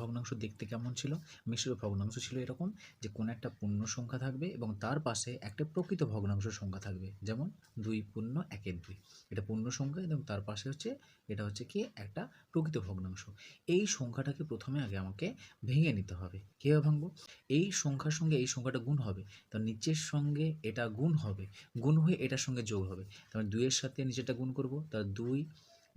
ভগ্নাংশ দেখতে কেমন ছিল? মিশ্র ভগ্নাংশ ছিল এরকম যে কোনো একটা পূর্ণ সংখ্যা থাকবে এবং তার পাশে একটা প্রকৃত ভগ্নাংশ সংখ্যা থাকবে। যেমন দুই পূর্ণ একের দুই। এটা পূর্ণ সংখ্যা এবং তার পাশে হচ্ছে, এটা হচ্ছে কি? একটা প্রকৃত ভগ্নাংশ। এই সংখ্যাটাকে প্রথমে আগে আমাকে ভেঙে নিতে হবে। কীভাবে ভাঙবো? এই সংখ্যার সঙ্গে এই সংখ্যাটা গুণ হবে। তো নিচের সঙ্গে এটা গুণ হবে। গুণ হয়ে এটার সঙ্গে যোগ হবে। তাহলে দুইয়ের সাথে নিচেরটা গুণ করব। তার দুই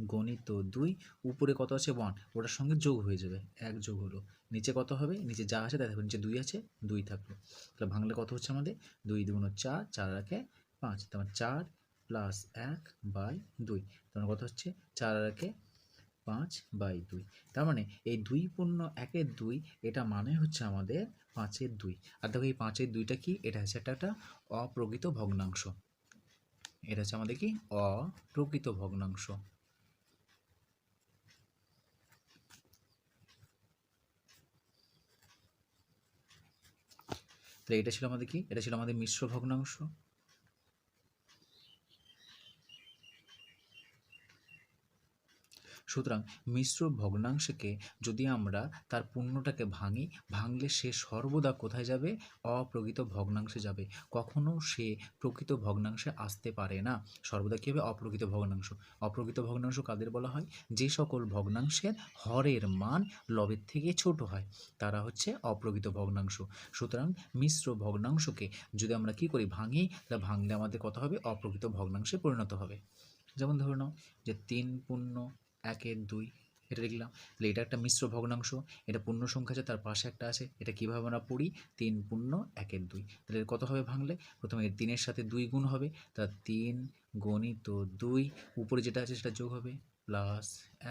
গণিত দুই, উপরে কত আছে ওয়ান ওটার সঙ্গে যোগ হয়ে যাবে। এক যোগ হলো। নিচে কত হবে? নিচে যা আছে তাই থাকবে। নিচে দুই আছে, দুই থাকল। তাহলে ভাঙলে কত হচ্ছে আমাদের? দুই দুগুণ চার চার একে পাঁচ। তারপর চার প্লাস এক বাই দুই। তার কত হচ্ছে? চার একে পাঁচ বাই দুই। তার মানে এই দুই পূর্ণ একের দুই, এটা মানে হচ্ছে আমাদের পাঁচের দুই। আর দেখো এই পাঁচের দুইটা কি? এটা হচ্ছে একটা একটা অপ্রকৃত ভগ্নাংশ। এটা হচ্ছে আমাদের কি? অপ্রকৃত ভগ্নাংশ। তাহলে এটা ছিল আমাদের কি? এটা ছিল আমাদের মিশ্র ভগ্নাংশ। সুতরাং মিশ্র ভগ্নাংশকে যদি আমরা তার পূর্ণটাকে ভাঙি, ভাঙলে সে সর্বদা কোথায় যাবে? অপ্রকৃত ভগ্নাংশে যাবে। কখনো সে প্রকৃত ভগ্নাংশে আসতে পারে না। সর্বদা কী হবে? অপ্রকৃত ভগ্নাংশ। অপ্রকৃত ভগ্নাংশ কাদের বলা হয়? যে সকল ভগ্নাংশের হরের মান লবের থেকে ছোট হয়, তারা হচ্ছে অপ্রকৃত ভগ্নাংশ। সুতরাং মিশ্র ভগ্নাংশকে যদি আমরা কি করি? ভাঙি, তা ভাঙলে আমাদের কত হবে? অপ্রকৃত ভগ্নাংশে পরিণত হবে। যেমন ধরে নাও যে তিন পূর্ণ একের দুই, এটা লিখলাম তাহলে এটা একটা মিশ্র ভগ্নাংশ, এটা পূর্ণ সংখ্যা আছে, তার পাশে একটা আছে, এটা কীভাবে আমরা পড়ি? তিন পূর্ণ, একের দুই। তাহলে কত হবে ভাঙলে? প্রথমে তিনের সাথে দুই গুণ হবে তা তিন গণিত দুই, উপরে যেটা আছে সেটা যোগ হবে, প্লাস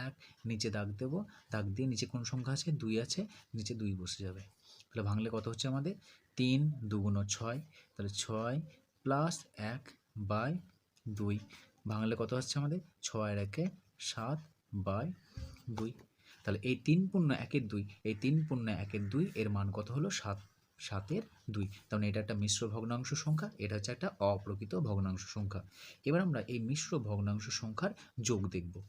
এক, নিচে দাগ দেবো, দাগ দিয়ে নিচে কোন সংখ্যা আছে? দুই আছে, নিচে দুই বসে যাবে। তাহলে ভাঙলে কত হচ্ছে আমাদের? তিন দুগুণ ছয়, তাহলে ছয় প্লাস এক বাই দুই। ভাঙলে কত হচ্ছে আমাদের? ছয় একে সাত বাই দুই। তাহলে এই তিন পূর্ণ একের দুই, এই তিন পূর্ণ একের দুই, এর মান কত হলো? সাত, সাতের দুই। তার মানে এটা একটা মিশ্র ভগ্নাংশ সংখ্যা, এটা হচ্ছে একটা অপ্রকৃত ভগ্নাংশ সংখ্যা। এবার আমরা এই মিশ্র ভগ্নাংশ সংখ্যার যোগ দেখব।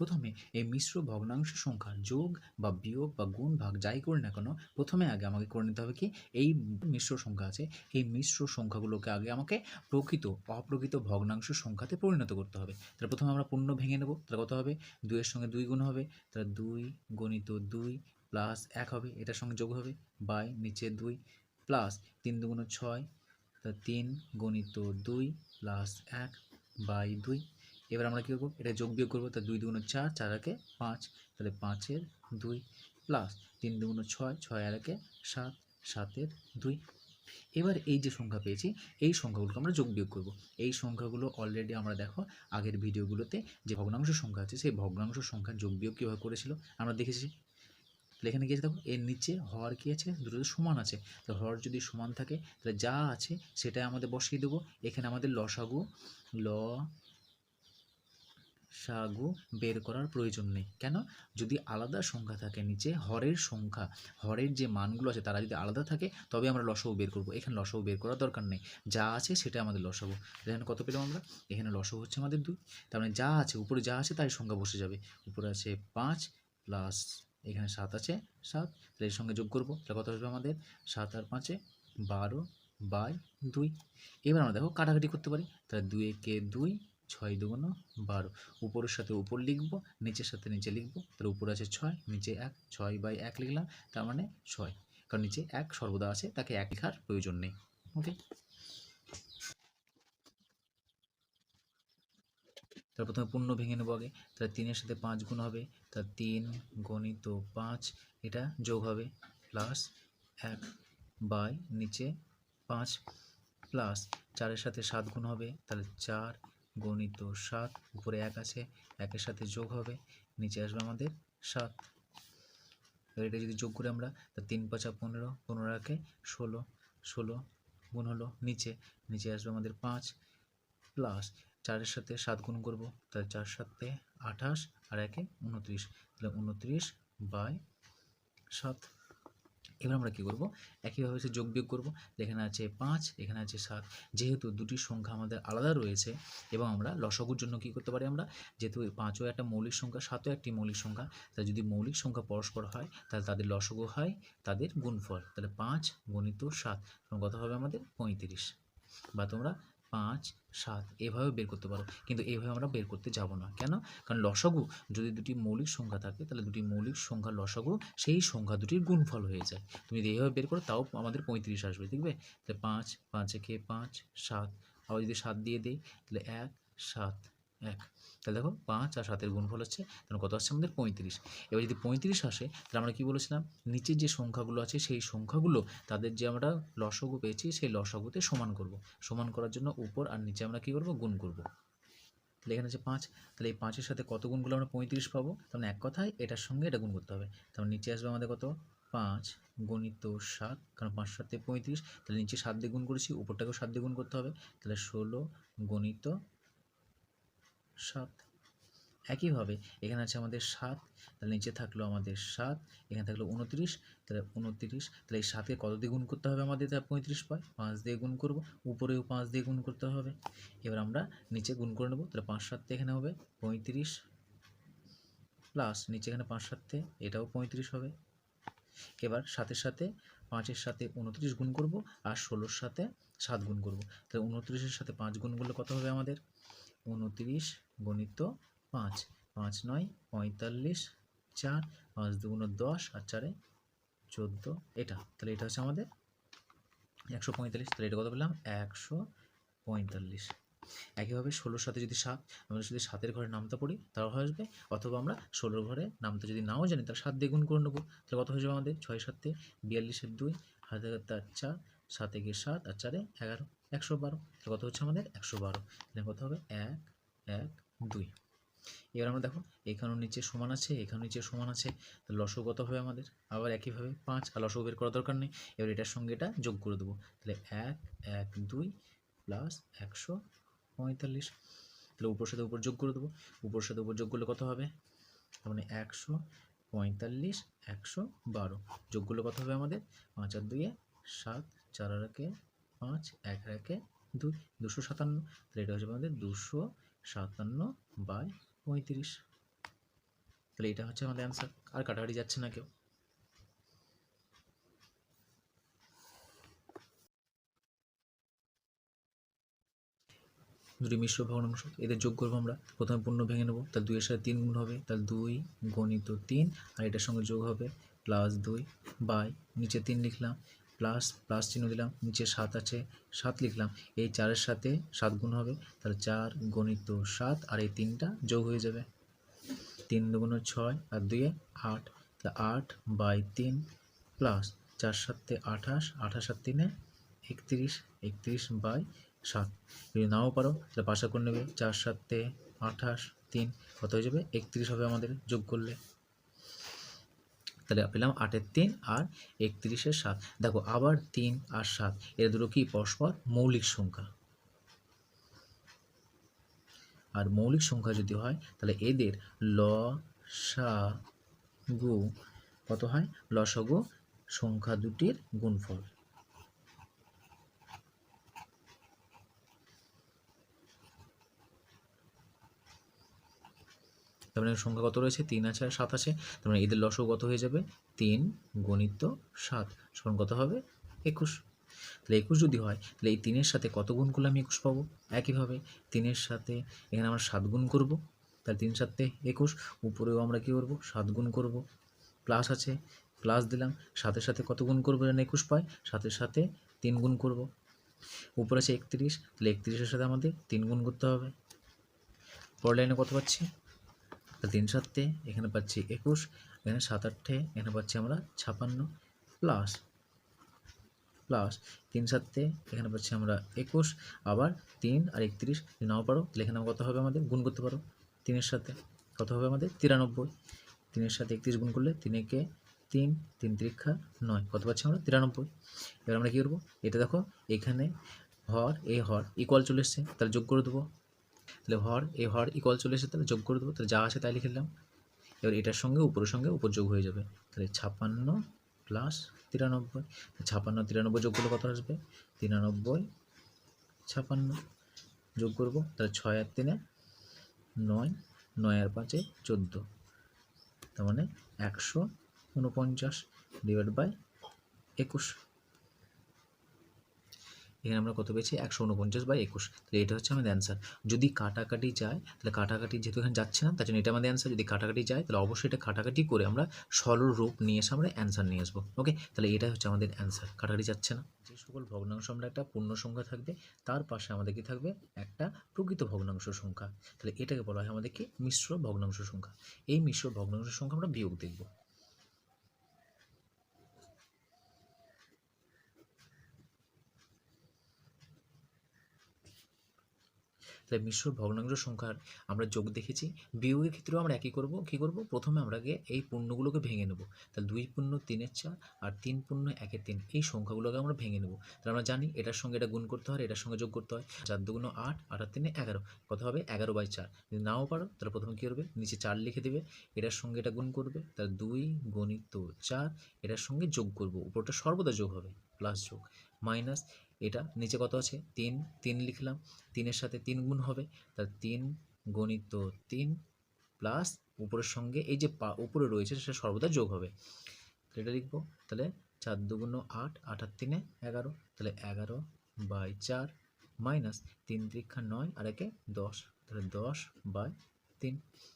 প্রথমে এই মিশ্র ভগ্নাংশ সংখ্যার যোগ বা বিয়োগ বা গুণ ভাগ যাই করি না কেন, প্রথমে আগে আমাকে করে নিতে হবে কি, এই মিশ্র সংখ্যা আছে, এই মিশ্র সংখ্যাগুলোকে আগে আমাকে প্রকৃত, অপ্রকৃত ভগ্নাংশ সংখ্যাতে পরিণত করতে হবে। তাহলে প্রথমে আমরা পূর্ণ ভেঙে নেব, তাহলে কত হবে? দুইয়ের সঙ্গে দুই গুণ হবে, তাহলে দুই গণিত দুই প্লাস এক হবে, এটার সঙ্গে যোগ হবে, বাই নিচে দুই প্লাস তিন দুগুণ ছয় তা তিন গণিত দুই প্লাস এক, বাই দুই এবার আমরা কী করব? এটা যোগ বিয়োগ করব তা দুই দুগুণ চার চার একে পাঁচ, তাহলে পাঁচের দুই প্লাস তিন দুগুণ ছয় ছয় আর একে সাত, সাতের দুই। এবার এই যে সংখ্যা পেয়েছি, এই সংখ্যাগুলোকে আমরা যোগ বিয়োগ করব। এই সংখ্যাগুলো অলরেডি আমরা দেখো, আগের ভিডিওগুলোতে যে ভগ্নাংশ সংখ্যা আছে, সেই ভগ্নাংশ সংখ্যা যোগ বিয়োগ কীভাবে করেছিল, আমরা দেখেছি। এখানে গিয়েছে দেখো, এর নিচে হর কী আছে? দুটো সমান আছে। তো হর যদি সমান থাকে, তাহলে যা আছে, সেটাই আমাদের বসিয়ে দেবো। এখানে আমাদের লসাগু, ল সাগু বের করার প্রয়োজন নেই। কেন? যদি আলাদা সংখ্যা থাকে নিচে, হরের সংখ্যা, হরের যে মানগুলো আছে তারা যদি আলাদা থাকে, তবে আমরা লসাগু বের করব। এখানে লসাগু বের করার দরকার নেই। যা আছে সেটা আমাদের লসাগু এখানে কত পেলাম আমরা? এখানে লসাগু হচ্ছে আমাদের দুই। তার মানে যা আছে, উপরে যা আছে তাই সংখ্যা বসে যাবে। উপরে আছে পাঁচ প্লাস এখানে সাত আছে, সাত। তাহলে এর সঙ্গে যোগ করব। তাহলে কত আসবে আমাদের? সাত আর পাঁচে বারো বাই দুই। এবার আমরা দেখো কাটাকাটি করতে পারি। তাহলে দুই একে দুই ছয় দুগুণ বারো। উপরের সাথে উপর লিখব, নিচের সাথে নিচে লিখব, তাহলে উপরে আছে ছয়, নিচে এক, ছয় বাই এক লিখলাম, তার মানে ছয়। কারণ নিচে এক সর্বদা আছে, তাকে এক লেখার প্রয়োজন নেই। ওকে তার প্রথমে পূর্ণ ভেঙে নেব আগে। তার তিনের সাথে পাঁচ গুণ হবে তার তিন গণিত পাঁচ, এটা যোগ হবে প্লাস এক বাই নিচে পাঁচ প্লাস চারের সাথে সাত গুণ হবে, তাহলে চার গণিত সাত, উপরে এক আছে, একের সাথে যোগ হবে, নিচে আসবে আমাদের সাত। এবার এটা যদি যোগ করি আমরা, তা তিন পাঁচা পনেরো পনেরো একে ষোলো ষোলো গুণ হলো নিচে নিচে আসবে আমাদের পাঁচ প্লাস চারের সাথে সাত গুণ করব, তাহলে চার সাতে আঠাশ আর একে উনত্রিশ, তাহলে উনত্রিশ বাই সাত। এবার আমরা কী করব? একইভাবে হচ্ছে যোগ বিয়োগ করব। এখানে আছে পাঁচ, এখানে আছে সাত। যেহেতু দুটি সংখ্যা আমাদের আলাদা রয়েছে এবং আমরা লসগুর জন্য কী করতে পারি আমরা? যেহেতু পাঁচও একটা মৌলিক সংখ্যা, সাতও একটি মৌলিক সংখ্যা, তাই যদি মৌলিক সংখ্যা পরস্পর হয়, তাহলে তাদের লসগু হয় তাদের গুণফল। তাহলে পাঁচ গণিত সাত। এবং কত হবে আমাদের? পঁয়ত্রিশ। বা তোমরা পাঁচ, সাত, এভাবে বের করতে পারো। কিন্তু এইভাবে আমরা বের করতে যাব না। কেন? কারণ লসাগু, যদি দুটি মৌলিক সংখ্যা থাকে, তাহলে দুটি মৌলিক সংখ্যা লসাগু সেই সংখ্যা দুটির গুণফল হয়ে যায়। তুমি যদি এইভাবে বের করো, তাও আমাদের পঁয়ত্রিশ আসবে, দেখবে? তাহলে পাঁচ পাঁচ একে পাঁচ, সাত। আবার যদি সাত দিয়ে দিই, তাহলে এক, সাত। এক। তাহলে দেখো পাঁচ আর সাতের গুণফল হচ্ছে, তাহলে কত আসছে আমাদের পঁয়ত্রিশ। এবার যদি পঁয়ত্রিশ আসে, তাহলে আমরা কী বলেছিলাম? নিচের যে সংখ্যাগুলো আছে, সেই সংখ্যাগুলো তাদের যে আমরা লসগু পেয়েছি, সেই লসগুতে সমান করব। সমান করার জন্য উপর আর নিচে আমরা কী করব? গুণ করব। তাহলে এখানে আছে পাঁচ। তাহলে এই পাঁচের সাথে কত গুণগুলো আমরা পঁয়ত্রিশ পাবো? তাহলে এক কথায় এটার সঙ্গে এটা গুণ করতে হবে। তাহলে নিচে আসবে আমাদের কত? পাঁচ গণিত সাত, কারণ পাঁচ সাতে পঁয়ত্রিশ। তাহলে নিচে সাত দিয়ে গুণ করেছি, উপরটাকেও সাত দিয়ে গুণ করতে হবে। তাহলে ষোলো গণিত সাত। একইভাবে এখানে আছে আমাদের সাত, তাহলে নিচে থাকল আমাদের সাত, এখানে থাকল উনত্রিশ, তাহলে উনত্রিশ, তাহলে এই সাতকে কত দিয়ে গুণ করতে হবে আমাদের? তাহলে পঁয়ত্রিশ পায় পাঁচ দিয়ে গুণ করব, উপরেও পাঁচ দিয়ে গুণ করতে হবে। এবার আমরা নিচে গুণ করে নেব, তাহলে পাঁচ সাততে এখানে হবে, পঁয়ত্রিশ প্লাস নিচে এখানে পাঁচ সাততে এটাও পঁয়ত্রিশ হবে। এবার সাতের সাথে, পাঁচের সাথে উনত্রিশ গুণ করব আর ষোলোর সাথে সাত গুণ করব। তাহলে উনত্রিশের সাথে পাঁচ গুণ করলে কত হবে আমাদের? উনত্রিশ গণিত পাঁচ পাঁচ নয়, পঁয়তাল্লিশ, চার, পাঁচ দুগুণ দশ আর চারে চোদ্দ। এটা, তাহলে এটা হচ্ছে আমাদের একশো পঁয়তাল্লিশ। তাহলে এটা কত পেলাম? একশো পঁয়তাল্লিশ। একইভাবে ষোলোর সাথে যদি সাত, আমরা যদি সাতের ঘরে নামতে পড়ি তাও আসবে? অথবা আমরা ষোলোর ঘরে নামতে যদি নাও জানি, তাহলে সাত দিয়ে করে নেব। তাহলে কত হয়ে যাবে আমাদের? ছয় সাতে বিয়াল্লিশের দুই হাতে তার চার সাতে গিয়ে সাত আর চারে এগারো, একশো বারো। তাহলে কত হচ্ছে আমাদের? একশো বারো। তাহলে কত হবে? এক এক দুই। এবার আমরা দেখো, এখানেও নিচে সমান আছে, এখানেও নিচে সমান আছে লসও কত হবে আমাদের? আবার একইভাবে পাঁচ, আর লসও বের করার দরকার নেই। এবার এটার সঙ্গে এটা যোগ করে দেবো। তাহলে এক এক, দুই প্লাস একশো পঁয়তাল্লিশ। তাহলে উপর সাথে উপর যোগ করে দেবো। উপর সাথে উপর যোগ করলে কত হবে? তার মানে একশো পঁয়তাল্লিশ, একশো বারো। যোগ করলে কত হবে আমাদের? পাঁচ আর দুইয়ে সাত, চার আর একে পাঁচ, এক একে দুই, দুশো সাতান্ন। তাহলে এটা হচ্ছে আমাদের দুশো সাতান্ন বাই পঁয়ত্রিশ। তাহলে এটা হচ্ছে আমাদের অ্যান্সার আর কাটাকাটি যাচ্ছে না কেউ। দুটি মিশ্র ভগ্নাংশ এদের যোগ করব আমরা। প্রথমে পূর্ণ ভেঙে নেব, তাহলে দুইয়ের সাথে তিন গুণ হবে, তাহলে দুই গণিত তিন, আর এটার সঙ্গে যোগ হবে প্লাস দুই বাই, নিচে তিন লিখলাম। প্লাস প্লাস চিহ্ন দিলাম, নিচে সাত আছে, সাত লিখলাম, এই চারের সাথে সাত গুণ হবে, তাহলে চার গণিত সাত, আর এই তিনটা যোগ হয়ে যাবে। তিন দুগুণ ছয়, আর দুইয়ে আট, তাহলে আট বাই তিন প্লাস চার সাতে আঠাশ আঠাশ আর তিনে একত্রিশ একত্রিশ বাই সাত। যদি নাও পারো, তাহলে পাশা করে নেবে, চার সাতে আঠাশ তিন, কত হয়ে যাবে? একত্রিশ হবে আমাদের যোগ করলে। তাহলে পেলাম আটের তিন আর একত্রিশের সাত। দেখো, আবার তিন আর সাত, এর দুটো কি? পরস্পর মৌলিক সংখ্যা। আর মৌলিক সংখ্যা যদি হয়, তাহলে এদের ল, সা, গু কত হয়? লসগু সংখ্যা দুটির গুণফল। তার মানে সংখ্যা কত রয়েছে? তিন আছে আর সাত আছে। তার মানে এদের লসও কত হয়ে যাবে? তিন গণিত সাত। সমান কত হবে? একুশ। তাহলে একুশ যদি হয়, তাহলে এই তিনের সাথে কত গুণ করলে আমি একুশ পাবো? একইভাবে তিনের সাথে এখানে আমরা সাত গুণ করব। তাহলে তিন সাথে একুশ। উপরেও আমরা কী করব? সাত গুণ করব। প্লাস আছে। প্লাস দিলাম। সাথে সাথে কত গুণ করব? যেন একুশ পাই। সাথে সাথে তিন গুণ করব। উপরে আছে একত্রিশ। তাহলে একত্রিশের সাথে আমাদের তিন গুণ করতে হবে। পর লাইনে কত পাচ্ছি? তিন সাতে, এখানে পাচ্ছি একুশ, এখানে সাত আটে, এখানে পাচ্ছি আমরা ছাপান্ন প্লাস প্লাস তিন সাতে, এখানে পাচ্ছি আমরা একুশ, আবার তিন আর একত্রিশ, যদি নাও পারো, তাহলে এখানে কত হবে আমাদের? গুণ করতে পারো। তিনের সাথে কত হবে আমাদের? তিরানব্বই। তিনের সাথে একত্রিশ গুণ করলে তিন একে তিন তিন ত্রিক্ষা নয়, কত পাচ্ছি আমরা? তিরানব্বই। এবার আমরা কী করব? এটা দেখো, এখানে হর এ হর ইকুয়াল চলে এসছে, তাহলে যোগ করে দেবো। তাহলে হর এ হর ইকুয়াল চলে এসে তাহলে যোগ করে দেবো, তাহলে যা আছে তাই লিখে দিলাম। এবার এটার সঙ্গে উপরের সঙ্গে উপর যোগ হয়ে যাবে। তাহলে ছাপ্পান্ন প্লাস তিরানব্বই ছাপান্ন তিরানব্বই যোগ করলে কত আসবে? তিরানব্বই ছাপান্ন যোগ করব, তাহলে ছয় আর তিনে নয় নয় আর পাঁচে চোদ্দ। তার মানে একশো উনপঞ্চাশ ডিভাইড বাই একুশ। এখানে আমরা কত পেয়েছি? একশো উনপঞ্চাশ বাই একুশ। তাহলে এটা হচ্ছে আমাদের অ্যান্সার যদি কাটাকাটি যায়, তাহলে কাটাকাটি যেহেতু এখানে যাচ্ছে না তার জন্য এটা আমাদের অ্যান্সার যদি কাটাকাটি যায়, তাহলে অবশ্যই এটা কাটাকাটি করে আমরা সরল রূপ নিয়ে এসে আমরা অ্যান্সার নিয়ে আসব। ওকে তাহলে এটাই হচ্ছে আমাদের অ্যান্সার কাটাকাটি যাচ্ছে না। যে সকল ভগ্নাংশ আমরা একটা পূর্ণ সংখ্যা থাকবে, তার পাশে আমাদের কি থাকবে? একটা প্রকৃত ভগ্নাংশ সংখ্যা। তাহলে এটাকে বলা হয় আমাদের কি? মিশ্র ভগ্নাংশ সংখ্যা। এই মিশ্র ভগ্নাংশ সংখ্যা আমরা বিয়োগ দেখব। তাহলে মিশ্র ভগ্নাংশ সংখ্যার আমরা যোগ দেখেছি। বিয়োগের ক্ষেত্রেও আমরা একই করব। কী করব? প্রথমে আমরা এই পূর্ণগুলোকে ভেঙে নেব। তাহলে দুই পূর্ণ তিনের চার আর তিন পূর্ণ একের তিন এই সংখ্যাগুলোকে আমরা ভেঙে নেব। তাহলে আমরা জানি এটার সঙ্গে এটা গুণ করতে হয়, এটার সঙ্গে যোগ করতে হয়। চার দুগুণ আট আট আর তিনে এগারো। কত হবে? এগারো বাই চার। যদি নাও পারো, তাহলে প্রথমে কী করবে? নিচে চার লিখে দেবে। এটার সঙ্গে এটা গুণ করবে, তাহলে দুই গণিত চার, এটার সঙ্গে যোগ করব। উপরটা সর্বদা যোগ হবে প্লাস যোগ। মাইনাস এটা নিচে কত আছে? তিন তিন লিখলাম। তিনের সাথে তিন গুণ হবে। তাহলে তিন গণিত তিন প্লাস উপরের সঙ্গে এই যে পা, উপরে রয়েছে সেটা সর্বদা যোগ হবে। এটা লিখব। তাহলে চার দুগুণ আট আট আর তিনে এগারো। তাহলে এগারো বাই চার মাইনাস তিন দীক্ষা নয় আর একে দশ। তাহলে দশ বাই তিন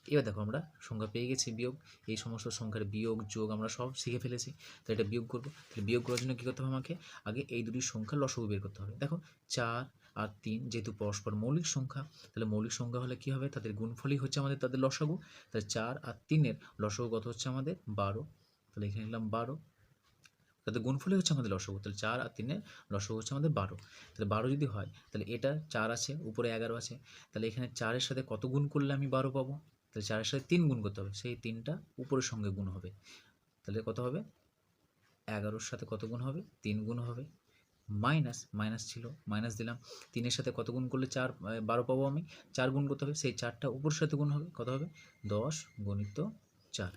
এবার দেখো আমরা সংখ্যা পেয়ে গেছি বিয়োগ। এই সমস্ত সংখ্যার বিয়োগ, যোগ আমরা সব শিখে ফেলেছি। তো এটা বিয়োগ করব। তাহলে বিয়োগ করার জন্য কী করতে হবে আমাকে? আগে এই দুটি সংখ্যার লসগু বের করতে হবে। দেখো, চার আর তিন যেহেতু পরস্পর মৌলিক সংখ্যা, তাহলে মৌলিক সংখ্যা হলে কী হবে? তাদের গুণফলই হচ্ছে আমাদের তাদের লসাগু। তাহলে চার আর তিনের লসাগু কত হচ্ছে আমাদের? বারো। তাহলে এখানে লিখলাম বারো। তাদের গুণফলই হচ্ছে আমাদের লসাগু। তাহলে চার আর তিনের লসাগু হচ্ছে আমাদের বারো। তাহলে বারো যদি হয়, তাহলে এটা চার আছে, উপরে এগারো আছে। তাহলে এখানে চারের সাথে কত গুণ করলে আমি বারো পাবো? তাহলে চারের সাথে তিন গুণ করতে হবে। সেই তিনটা উপরের সঙ্গে গুণ হবে। তাহলে কত হবে? এগারোর সাথে কত গুণ হবে? তিন গুণ হবে। মাইনাস মাইনাস ছিল, মাইনাস দিলাম। তিনের সাথে কত গুণ করলে চার বারো পাবো আমি? চার গুণ করতে হবে। সেই চারটা উপরের সাথে গুণ হবে। কত হবে? দশ গণিত চার।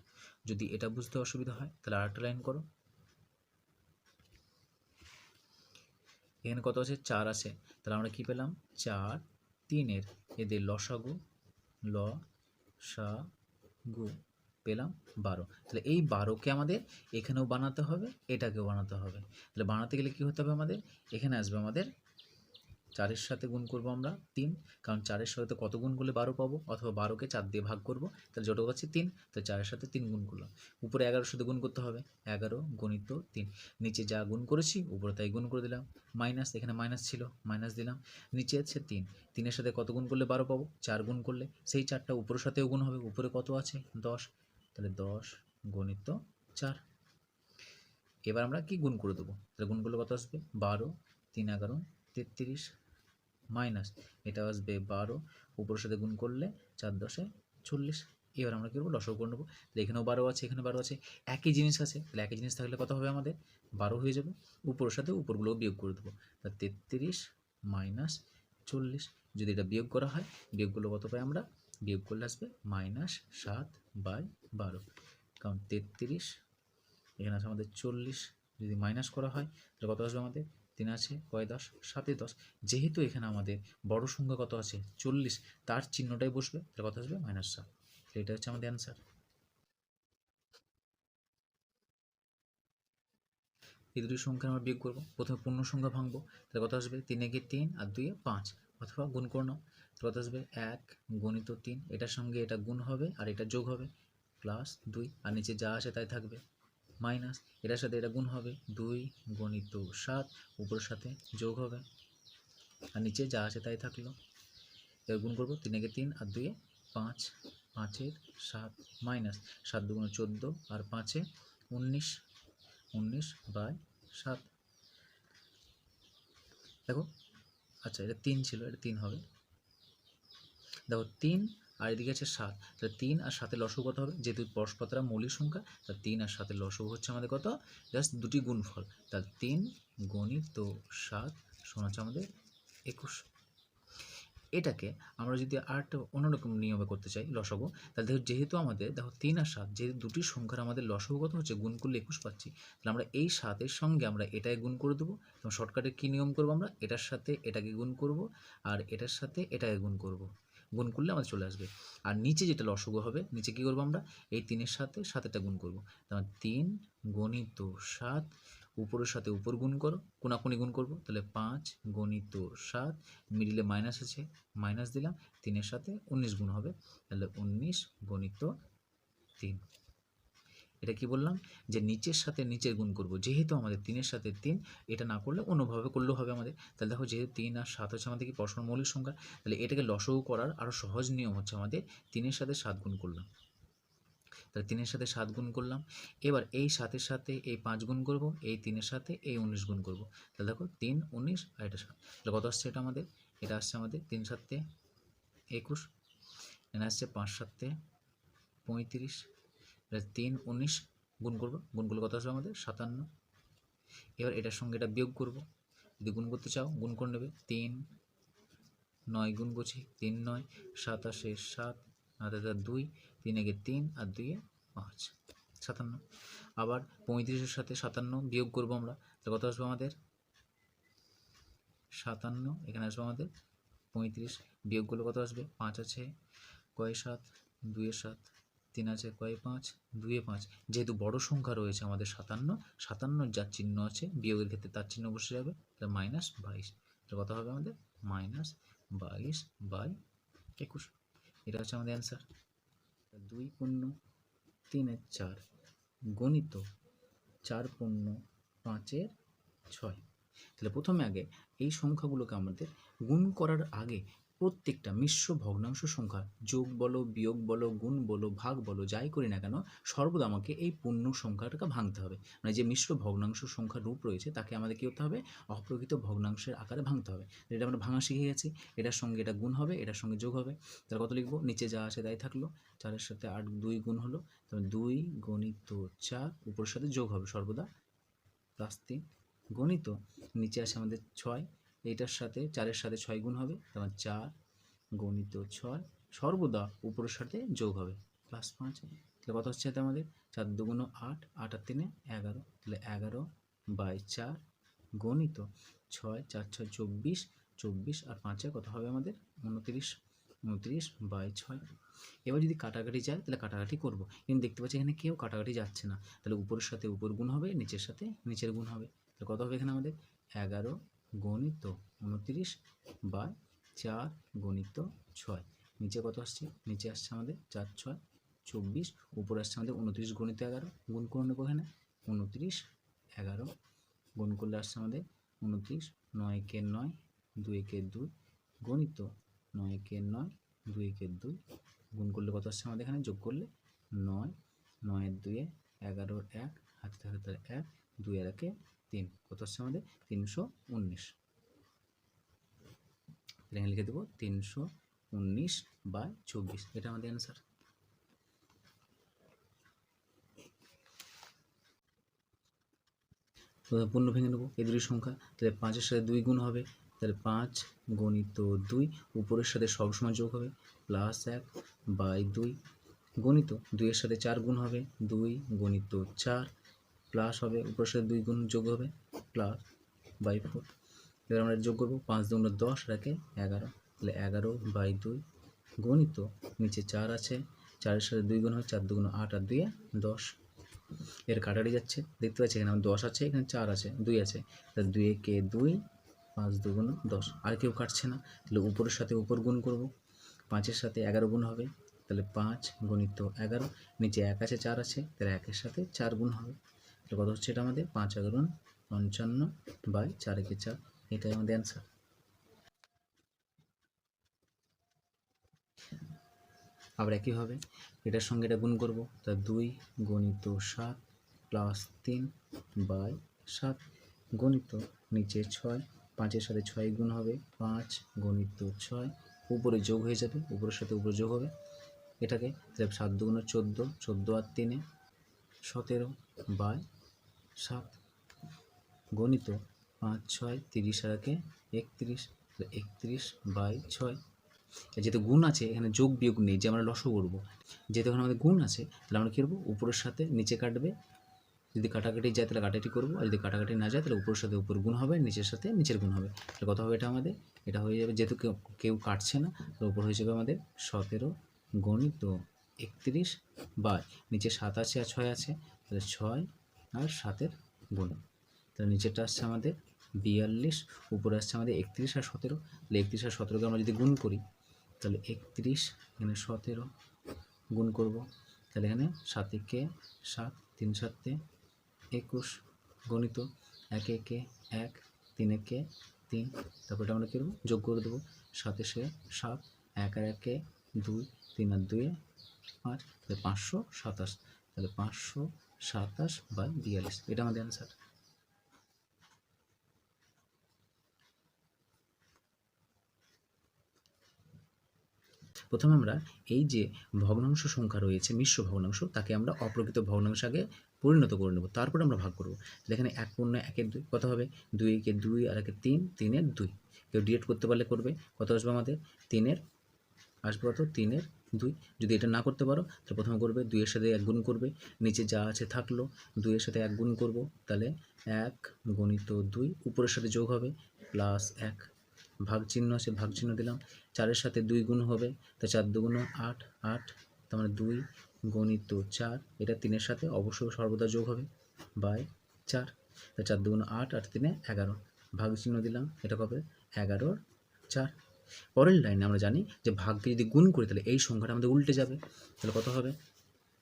যদি এটা বুঝতে অসুবিধা হয়, তাহলে আরেকটা লাইন করো। এখানে কত আছে? চার আছে। তাহলে আমরা কি পেলাম? চার তিনের এদের লসাগু ল সা গু পেলাম বারো। তাহলে এই বারোকে আমাদের এখানেও বানাতে হবে, এটাকেও বানাতে হবে। তাহলে বানাতে গেলে কি হতে হবে আমাদের? এখানে আসবে আমাদের চারের সাথে গুণ করব আমরা তিন। কারণ চারের সাথে কত গুণ করলে বারো পাবো? অথবা বারোকে চার দিয়ে ভাগ করব। তাহলে যত পাচ্ছি তিন, তাহলে চারের সাথে তিন গুণ করলাম। উপরে এগারোর সাথে গুণ করতে হবে। এগারো গণিত তিন। নিচে যা গুণ করেছি, উপরে তাই গুণ করে দিলাম। মাইনাস, এখানে মাইনাস ছিল, মাইনাস দিলাম। নিচে আছে তিন। তিনের সাথে কত গুণ করলে বারো পাবো? চার গুণ করলে। সেই চারটা উপরের সাথেও গুণ হবে। উপরে কত আছে? দশ। তাহলে দশ গণিত চার। এবার আমরা কি গুণ করে দেবো? তাহলে গুণ করলে কত আসবে? বারো, তিন, এগারো, তেত্রিশ মাইনাস, এটা আসবে বারো, উপরের সাথে গুণ করলে চার দশে চল্লিশ। এবার আমরা কী করব? লসক করে নেব। তাহলে এখানেও বারো আছে, এখানে বারো আছে, একই জিনিস আছে। তাহলে একই জিনিস থাকলে কত হবে আমাদের? বারো হয়ে যাবে। উপরের সাথে উপরগুলো বিয়োগ করে দেবো। তা তেত্রিশ মাইনাস চল্লিশ, যদি এটা বিয়োগ করা হয়, বিয়োগগুলো কত পাই আমরা? বিয়োগ করলে আসবে মাইনাস সাত বাই বারো। কারণ তেত্রিশ, এখানে আছে আমাদের চল্লিশ। যদি মাইনাস করা হয়, তাহলে কত আসবে আমাদের? তিন আছে, কয় দশ? সাতে দশ। যেহেতু এখানে আমাদের বড় সংখ্যা কত আছে? চল্লিশ। তার চিহ্নটাই বসবে তাহলে কত আসবে মাইনাস সাত এটা হচ্ছে আমাদের অ্যান্সার এই দুটি সংখ্যা আমরা বিয়োগ করব। প্রথমে পূর্ণ সংখ্যা ভাঙবো তাহলে কত আসবে তিন একে তিন আর দুইয়ে পাঁচ। অথবা গুণ করে নাও। কত আসবে এক গণিত তিন। এটার সঙ্গে এটা গুণ হবে আর এটা যোগ হবে। প্লাস দুই। আর নিচে যা আসে তাই থাকবে। মাইনাস, এটার সাথে এটা গুণ হবে দুই গণিত সাত, উপরের সাথে যোগ হবে। আর নিচে যা আছে তাই থাকল। এবার গুণ করব তিন একে তিন আর দুইয়ে পাঁচ, পাঁচের সাত মাইনাস, সাত দুগুণে চোদ্দ আর পাঁচে উনিশ উনিশ বাই সাত। দেখো আচ্ছা এটা তিন ছিল, এটা তিন হবে। দেখো, তিন আর এদিকে আছে সাত। তাহলে তিন আর সাতের লসও কত হবে? যেহেতু পরস্পররা মৌলিক সংখ্যা তাহলে তিন আর সাতের লসও হচ্ছে আমাদের কত? জাস্ট দুটি গুণফল। তাহলে তিন গণিত সাত সমান হচ্ছে আমাদের একুশ। এটাকে আমরা যদি আর একটা অন্যরকম নিয়মে করতে চাই, লসাগু, তাহলে দেখো যেহেতু আমাদের, দেখো তিন আর সাত, যেহেতু দুটি সংখ্যার আমাদের লসাগু কত হচ্ছে? গুণ করলে একুশ পাচ্ছি। তাহলে আমরা এই সাতের সঙ্গে আমরা এটাই গুণ করে দেবো। এবং শর্টকাটে কী নিয়ম করব আমরা? এটার সাথে এটাকে গুণ করব আর এটার সাথে এটাকে গুণ করব। গুণ করলে আমাদের চলে আসবে। আর নিচে যেটা লসগু হবে, নিচে কী করব আমরা? এই তিনের সাথে সাতেটা গুণ করব। তাহলে তিন গণিত সাত, উপরের সাথে উপর গুণ করো, কোনাকুনি গুণ করব, তাহলে পাঁচ গণিত সাত, মিডিলে মাইনাস আছে, মাইনাস দিলাম, তিনের সাথে উনিশ গুণ হবে, তাহলে উনিশ গণিত তিন। এটা কি বললাম? যে নিচের সাথে নিচের গুণ করব। যেহেতু আমাদের তিনের সাথে তিন, এটা না করলে অন্যভাবে করলেও হবে আমাদের। তাহলে দেখো যেহেতু তিন আর সাত হচ্ছে আমাদের কি? পরস্পর মৌলিক সংখ্যা। তাহলে এটাকে লসও করার আরও সহজ নিয়ম হচ্ছে আমাদের তিনের সাথে সাত গুণ করলাম। তাহলে তিনের সাথে সাত গুণ করলাম। এবার এই সাতের সাথে এই পাঁচ গুণ করব, এই তিনের সাথে এই উনিশ গুণ করব। তাহলে দেখো তিন, উনিশ আর এটা সাত। তাহলে কত আসছে এটা আমাদের? এটা আসছে আমাদের তিন সাতে একুশ, এখানে আসছে পাঁচ সাতে পঁয়ত্রিশ এটা তিন, উনিশ গুণ করব। গুণ করলে কত আসবে আমাদের? সাতান্ন। এবার এটার সঙ্গে এটা বিয়োগ করব। যদি গুণ করতে চাও, গুণ করে নেবে। তিন, নয় গুণ করছি। তিন, নয়, সাতাশে সাত এটা দুই, তিন একে তিন, আর দুইয়ে পাঁচ। সাতান্ন। আবার পঁয়ত্রিশের সাথে সাতান্ন বিয়োগ করব আমরা। তাহলে কত আসবে আমাদের? সাতান্ন। এখানে আসবে আমাদের পঁয়ত্রিশ। বিয়োগ করলে কত আসবে? পাঁচ আছে। কয় সাত? দুয়ে সাত। তিন আছে কয়? পাঁচ। দুয়ে পাঁচ। যেহেতু বড় সংখ্যা রয়েছে আমাদের সাতান্ন সাতান্নর যার চিহ্ন আছে, বিয়োগের ক্ষেত্রে তার চিহ্ন বসে যাবে, তাহলে মাইনাস বাইশ। তাহলে কত হবে আমাদের? মাইনাস বাইশ বাই একুশ। এটা হচ্ছে আমাদের অ্যান্সার দুই পূর্ণ তিনের চার। গণিত চার পূর্ণ পাঁচের ছয়। তাহলে প্রথমে আগে এই সংখ্যাগুলোকে আমাদের গুণ করার আগে প্রত্যেকটা মিশ্র ভগ্নাংশ সংখ্যা, যোগ বলো, বিয়োগ বলো, গুণ বলো, ভাগ বলো, যাই করি না কেন, সর্বদা আমাকে এই পূর্ণ সংখ্যাটাকে ভাঙতে হবে। মানে যে মিশ্র ভগ্নাংশ সংখ্যার রূপ রয়েছে, তাকে আমাদের কী করতে হবে? অপ্রকৃত ভগ্নাংশের আকারে ভাঙতে হবে। এটা আমরা ভাঙা শিখে গেছি, এটার সঙ্গে এটা গুণ হবে, এটার সঙ্গে যোগ হবে। তাহলে কত লিখব? নিচে যা আছে তাই থাকল। চারের সাথে আট দুই গুণ হলো, তাহলে দুই গণিত চার, উপরের সাথে যোগ হবে সর্বদা। প্লাস তিন, গণিত। নিচে আছে আমাদের ছয় এইটার সাথে চারের সাথে ছয় গুণ হবে তোমার চার গণিত ছয়, সর্বদা উপরের সাথে যোগ হবে প্লাস পাঁচ তাহলে কত হচ্ছে এটা আমাদের? চার দুগুণ আট আট আর তিনে এগারো। তাহলে এগারো বাই চার গণিত ছয়, চার ছয় চব্বিশ চব্বিশ আর পাঁচে কত হবে আমাদের? উনত্রিশ উনত্রিশ বাই ছয়। এবার যদি কাটাকাটি যায়, তাহলে কাটাকাটি করব। কিন্তু দেখতে পাচ্ছি এখানে কেউ কাটাকাটি যাচ্ছে না। তাহলে উপরের সাথে উপর গুণ হবে, নিচের সাথে নিচের গুণ হবে। তাহলে কত হবে এখানে আমাদের? এগারো গণিত উনত্রিশ বাই চার গণিত ছয়। নিচে কত আসছে? নিচে আসছে আমাদের চার, ছয়, চব্বিশ। উপরে আসছে আমাদের উনত্রিশ গণিত এগারো। গুণ করে নেব এখানে। উনত্রিশ এগারো। গুণ করলে আসছে আমাদের উনত্রিশ, নয় কে নয়, দুই কে দুই। গণিত নয় কে নয়, দুই কে দুই। গুণ করলে কত আসছে আমাদের এখানে? যোগ করলে নয়। নয়ের দুয়ে এগারোর এক, হাতে থাকে তাহলে এক, দুই আর একে তিন। কত আসছে আমাদের? তিনশো উনিশ। এখানে লিখে দেবো তিনশো উনিশ বাই চব্বিশ। এটা আমাদের অ্যান্সার পূর্ণ ভেঙে নেব এই দুটি সংখ্যা। তাহলে পাঁচের সাথে দুই গুণ হবে। তাহলে পাঁচ গণিত দুই। উপরের সাথে সবসময় যোগ হবে। প্লাস এক বাই দুই। গণিত দুইয়ের সাথে চার গুণ হবে। দুই গণিত চার। প্লাস হবে, উপরের সাথে দুই গুণ যোগ হবে। প্লাস বাই ফোর এবার আমরা যোগ করব পাঁচ দুগুণ দশ রাখে এগারো। তাহলে এগারো বাই দুই গণিত নিচে চার আছে। চারের সাথে দুই গুণ হয়, চার দুগুণ আট আর দুইয়ে দশ। এর কাটারি যাচ্ছে, দেখতে পাচ্ছি এখানে দশ আছে, এখানে চার আছে, দুই আছে। তাহলে দুই কে দুই? পাঁচ দুগুণ দশ। আর কেউ কাটছে না। তাহলে উপরের সাথে উপর গুণ করব। পাঁচের সাথে এগারো গুণ হবে। তাহলে পাঁচ গণিত এগারো। নিচে এক আছে, চার আছে। তাহলে একের সাথে চার গুণ হবে। তাহলে কত হচ্ছে এটা আমাদের? পাঁচ এগারো পঞ্চান্ন বাই চার একে চার। এটাই আমাদের অ্যান্সার আবার একইভাবে এটার সঙ্গে এটা গুণ করব, তা দুই গণিত সাত প্লাস তিন বাই সাত গণিত নিচে ছয়, পাঁচের সাথে ছয় গুণ হবে, পাঁচ গণিত ছয়, উপরে যোগ হয়ে যাবে, উপরের সাথে উপরে যোগ হবে। এটাকে সাত দুগুণ চোদ্দ চোদ্দ আর তিনে সতেরো বাই সাত গণিত পাঁচ, ছয়, তিরিশ আর একে একত্রিশ একত্রিশ বাই ছয়। যেহেতু গুণ আছে, এখানে যোগ বিয়োগ নেই, যে আমরা লসও করব। যেহেতু এখানে আমাদের গুণ আছে, তাহলে আমরা কী করব? উপরের সাথে নিচে কাটবে। যদি কাটাকাটি যায়, তাহলে কাটাকাটি করব, আর যদি কাটাকাটি না যায়, তাহলে উপরের সাথে উপর গুণ হবে, নিচের সাথে নিচের গুণ হবে। তাহলে কত হবে এটা আমাদের? এটা হয়ে যাবে, যেহেতু কেউ কেউ কাটছে না, তাহলে উপর হয়ে যাবে আমাদের সতেরো গণিত একত্রিশ বাই। নিচে সাত আছে আর ছয় আছে, তাহলে ছয় আর সাতের গুণ। তাহলে নিচেরটা আসছে আমাদের বিয়াল্লিশ, উপরে আসছে আমাদের একত্রিশ আর সতেরো। তাহলে একত্রিশ আর সতেরোকে আমরা যদি গুণ করি, তাহলে একত্রিশ এখানে সতেরো গুণ করব। তাহলে এখানে সাত একে সাত, তিন সাতে একুশ গণিত। এক একে এক, তিন একে তিন। তারপরে আমরা কী যোগ করে দেবো। সাতে সে সাত, এক আর একে দুই, তিন আর দুয়ে পাঁচ। তাহলে পাঁচশো সাতাশ। তাহলে পাঁচশো সাতাশ বাই বিয়াল্লিশ। এটা আমাদের অ্যান্সার প্রথমে আমরা এই যে ভগ্নাংশ সংখ্যা রয়েছে, মিশ্র ভগ্নাংশ, তাকে আমরা অপ্রকৃত ভগ্নাংশ আগে পরিণত করে নেব। তারপরে আমরা ভাগ করব। এখানে এক পূর্ণ একের দুই কত হবে? দুই একে দুই আর একে তিন, তিনের দুই। কেউ ডিএড করতে পারলে করবে। কত আসবে আমাদের? তিনের। আসবে কত? তিনের দুই। যদি এটা না করতে পারো, তাহলে প্রথমে করবে, দুইয়ের সাথে এক গুণ করবে। নিচে যা আছে থাকল, দুইয়ের সাথে এক গুণ করব। তাহলে এক গণিত দুই, উপরের সাথে যোগ হবে প্লাস এক ভাগ চিহ্ন আছে ভাগ চিহ্ন দিলাম। চারের সাথে দুই গুণ হবে, তা চার দুগুণ আট আট, তার মানে দুই গণিত চার, এটা তিনের সাথে অবশ্যই সর্বদা যোগ হবে, বাই চার। তা চার দুগুণ আট আট তিনে এগারো। ভাগ চিহ্ন দিলাম, এটা কবে? এগারোর চার। পরের লাইনে আমরা জানি যে ভাগকে যদি গুণ করি, তাহলে এই সংখ্যাটা আমাদের উল্টে যাবে। তাহলে কত হবে?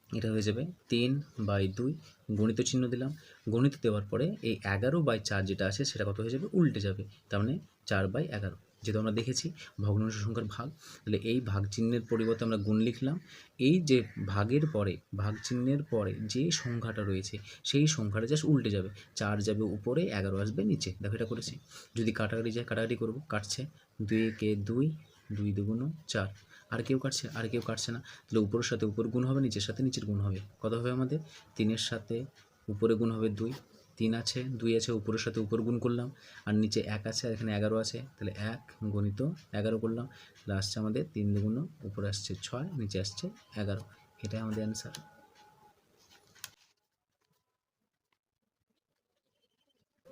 এটা হয়ে যাবে তিন বাই দুই গণিত চিহ্ন দিলাম। গণিত দেওয়ার পরে এই এগারো বাই চার যেটা আছে সেটা কত হয়ে যাবে? উল্টে যাবে। তার মানে চার বাই এগারো। যেহেতু আমরা দেখেছি ভগ্নাংশ সংখ্যার ভাগ, তাহলে এই ভাগ চিহ্নের পরিবর্তে আমরা গুণ লিখলাম। এই যে ভাগের পরে, ভাগ চিহ্নের পরে যে সংখ্যাটা রয়েছে, সেই সংখ্যাটা জাস্ট উল্টে যাবে। চার যাবে উপরে, এগারো আসবে নিচে। দেখো এটা করেছি। যদি কাটাকাটি যায়, কাটাকাটি করব। কাটছে। দুই কে দুই দুই দুগুণ চার। আর কেউ কাটছে, আর কেউ কাটছে না। তাহলে উপরের সাথে উপর গুণ হবে, নিচের সাথে নিচের গুণ হবে। কত হবে আমাদের? তিনের সাথে উপরে গুণ হবে দুই। তিন আছে, দুই আছে, উপরের সাথে উপর গুণ করলাম। আর নিচে এক আছে, আর এখানে এগারো আছে। তাহলে এক গণিত এগারো করলাম। তাহলে আসছে আমাদের তিন দুগুণ, উপরে আসছে ছয়, নিচে আসছে এগারো। এটাই আমাদের অ্যান্সার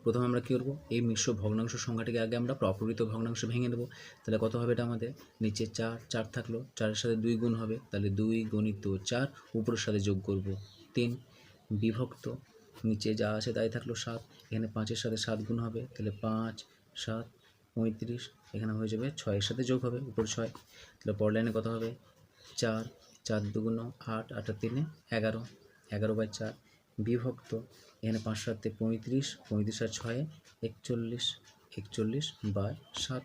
প্রথমে আমরা কী করব? এই মিশ্র ভগ্নাংশ সংখ্যাটিকে আগে আমরা প্রপরিত ভগ্নাংশ ভেঙে দেবো তাহলে কত হবে এটা আমাদের? নিচে চার চার থাকল। চারের সাথে দুই গুণ হবে। তাহলে দুই গণিত চার, উপরের সাথে যোগ করব তিন। বিভক্ত, নিচে যা আছে তাই থাকল সাত। এখানে পাঁচের সাথে সাত গুণ হবে। তাহলে পাঁচ, সাত, পঁয়ত্রিশ। এখানে হয়ে যাবে ছয়ের সাথে যোগ হবে, উপর ছয়। তাহলে পর লাইনে কত হবে? চার চার দুগুণ আট আট তিনে এগারো। এগারো বাই চার। বিভক্ত এখানে পাঁচ সাতে পঁয়ত্রিশ পঁয়ত্রিশ আর ছয়ে, একচল্লিশ একচল্লিশ বাই সাত।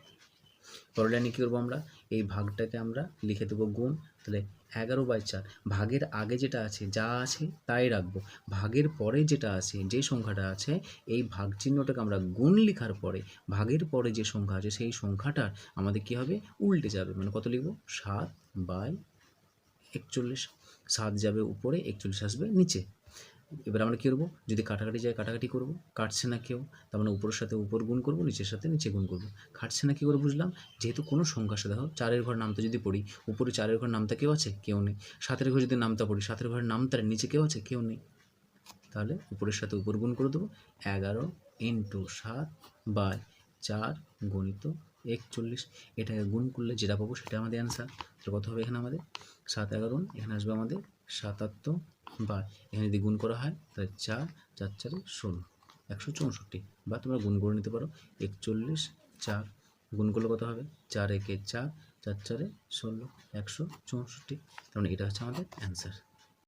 পরের লাইনে কী করব আমরা? এই ভাগটাকে আমরা লিখে দেবো গুণ। তাহলে এগারো বাই চার। ভাগের আগে যেটা আছে, যা আছে তাই রাখব। ভাগের পরে যেটা আছে, যে সংখ্যাটা আছে, এই ভাগ চিহ্নটাকে আমরা গুণ লেখার পরে, ভাগের পরে যে সংখ্যা আছে, সেই সংখ্যাটার আমাদের কী হবে? উল্টে যাবে। মানে কত লিখব? সাত বাই একচল্লিশ। সাত যাবে উপরে, একচল্লিশ আসবে নিচে। এবার আমরা কী করব? যদি কাটাকাটি যায় কাটাকাটি করব। কাটছে না কেউ, তার মানে উপরের সাথে উপর গুণ করব, নিচের সাথে নিচে গুণ করব। কাটছে না কী করে বুঝলাম? যেহেতু কোনো সংখ্যার সাথে দেখো চারের ঘর নামতা যদি পড়ি, উপরে চারের ঘর নামতা কেউ আছে? কেউ নেই। সাতের ঘর যদি নামতা পড়ি, সাতের ঘরের নামতার নিচে কেউ আছে? কেউ নেই। তাহলে উপরের সাথে উপর গুণ করে দেবো। এগারো ইন্টু সাত বাই চার গণিত একচল্লিশ। এটাকে গুণ করলে যেটা পাবো সেটা আমাদের অ্যান্সার। তাহলে কত হবে এখানে আমাদের? সাত এগারো এখানে আসবে আমাদের সাতাত্তর। বা এখানে যদি গুণ করা হয়, তাহলে চার চার, চারে ষোলো একশো চৌষট্টি। বা তোমরা গুণ করে নিতে পারো। একচল্লিশ, চার। গুণ করলে কত হবে? চার একে চার চার, চারে ষোলো। একশো চৌষট্টি। কারণ মানে এটা হচ্ছে আমাদের অ্যান্সার